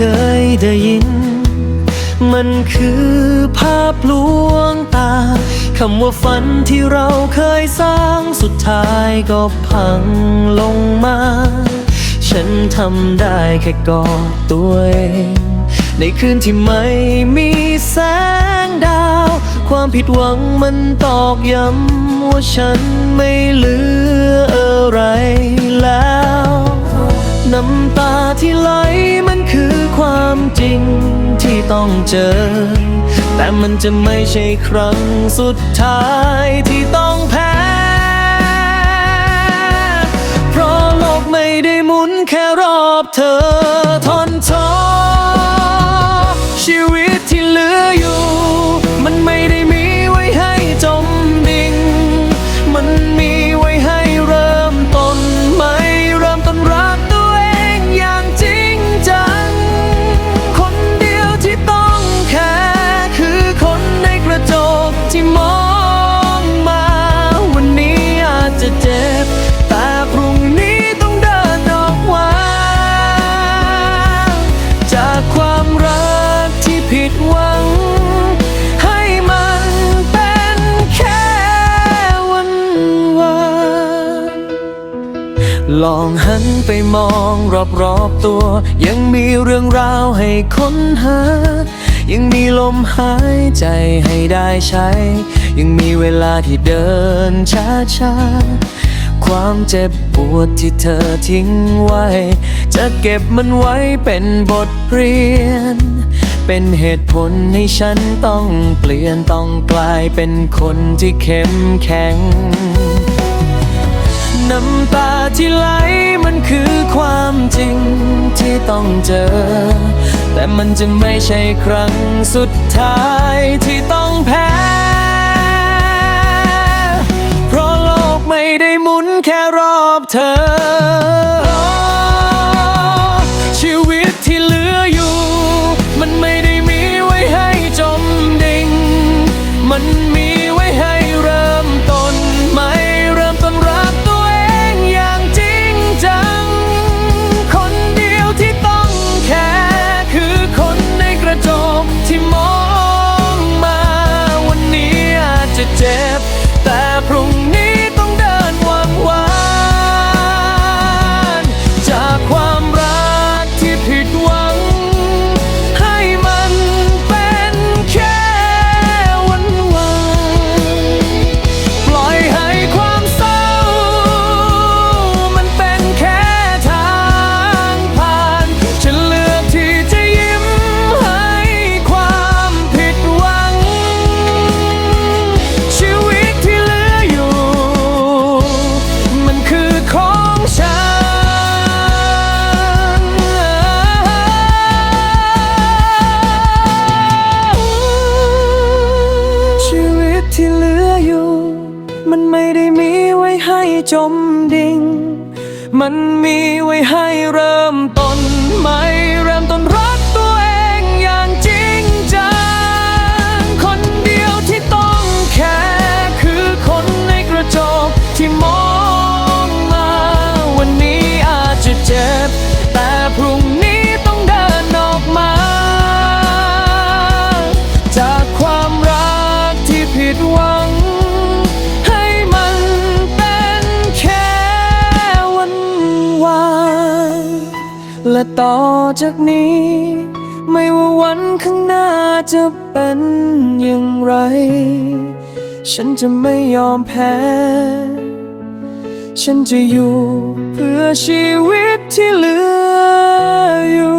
คยได้ยิน มันคือภาพลวงตาคำว่าฝันที่เราเคยสร้างสุดท้ายก็พังลงมา ฉันทำได้แค่กอดตัวเองในคืนที่ไม่มีแสงดาว ความผิดหวังมันตอกย้ำว่าฉันไม่เหลืออะไรแล้ว น้ำตาที่ไหลมันคือ ความจริงที่ต้องเจอ แต่มันจะไม่ใช่ครั้งสุดท้ายที่ต้องแพ้ เพราะโลกไม่ได้หมุนแค่รอบเธอ ลองหันไปมองรอบๆตัว ยังมีเรื่องราวให้ค้นหา ยังมีลมหายใจให้ได้ใช้ ยังมีเวลาที่เดินช้าๆ ความเจ็บปวดที่เธอทิ้งไว้ จะเก็บมันไว้เป็นบทเรียน เป็นเหตุผลให้ฉันต้องเปลี่ยนต้องกลายเป็นคนที่เข้มแข็งน้ำตาที่ไหล มันคือความจริงที่ต้องเจอ แต่มันจะไม่ใช่ครั้งสุดท้ายที่ต้องแพ้ เพราะโลกไม่ได้หมุนแค่รอบเธอ ได้มีไว้ให้จมดิ่ง มันมีไว้ให้เริ่มต้นใหม่ และต่อจากนี้ ไม่ว่าวันข้างหน้าจะเป็นอย่างไร ฉันจะไม่ยอมแพ้ ฉันจะอยู่เพื่อชีวิตที่เหลืออยู่